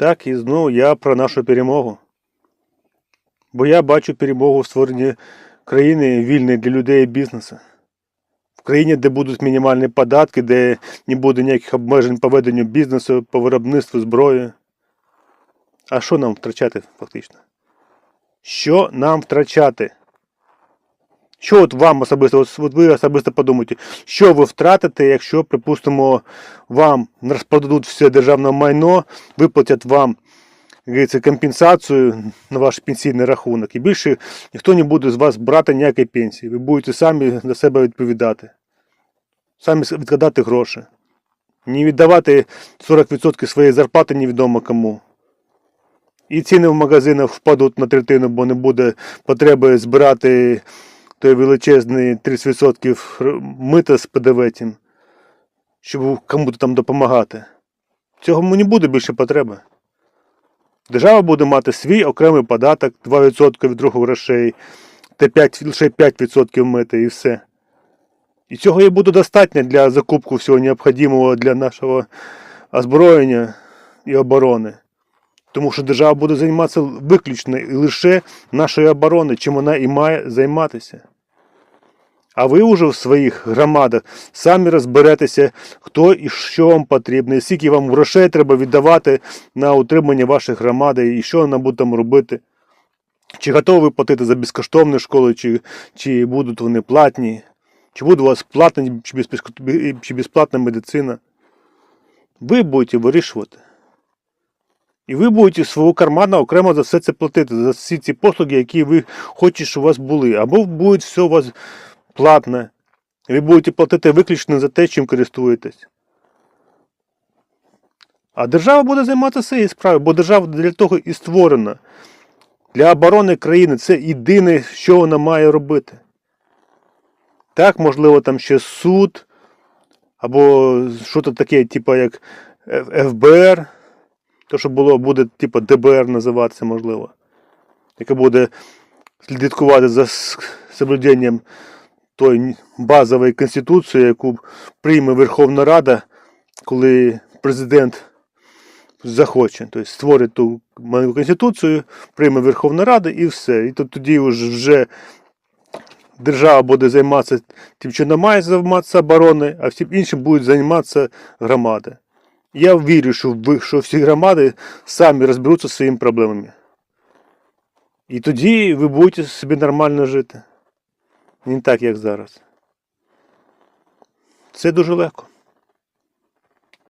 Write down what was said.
Так, і знову я про нашу перемогу. Бо я бачу перемогу в створенні країни вільної для людей і бізнесу. В країні, де будуть мінімальні податки, де не буде ніяких обмежень по веденню бізнесу, по виробництву зброї. А що нам втрачати фактично? Що нам втрачати? Що от вам особисто, от ви особисто подумайте, що ви втратите, якщо, припустимо, вам розпродадуть все державне майно, виплатять вам компенсацію на ваш пенсійний рахунок, і більше ніхто не буде з вас брати ніякої пенсії. Ви будете самі за себе відповідати, самі відкладати гроші. Не віддавати 40% своєї зарплати невідомо кому. І ціни в магазинах впадуть на третину, бо не буде потреби збирати той величезний 30% мита з ПДВ, щоб кому-то там допомагати. Цього не буде більше потреби. Держава буде мати свій окремий податок 2% від руху грошей, та 5, лише 5% мити і все. І цього і буде достатньо для закупки всього необхідного для нашого озброєння і оборони. Тому що держава буде займатися виключно і лише нашою обороною, чим вона і має займатися. А ви вже в своїх громадах самі розберетеся, хто і що вам потрібно, і скільки вам грошей треба віддавати на утримання вашої громади, і що вона буде там робити. Чи готові платити за безкоштовні школи, чи, чи будуть вони платні, чи буде у вас платна чи, безплатна медицина. Ви будете вирішувати. І ви будете свого кармана окремо за все це платити, за всі ці послуги, які ви хочете, щоб у вас були. Або буде все у вас платне. Ви будете платити виключно за те, чим користуєтесь. А держава буде займатися своєю справою, бо держава для того і створена. Для оборони країни це єдине, що вона має робити. Так, можливо, там ще суд, або щось таке, типу як ФБР. То, що було, буде, типу, ДБР називатися, можливо. Яке буде слідкувати за соблюденням тої базової конституції, яку прийме Верховна Рада, коли президент захоче. Тобто створить ту конституцію, прийме Верховна Рада і все. І то тоді вже, держава буде займатися тим, що не має займатися обороною, а всім іншим будуть займатися громади. Я вірю, що, що всі громади самі розберуться зі своїми проблемами. І тоді ви будете собі нормально жити. Не так, як зараз. Це дуже легко.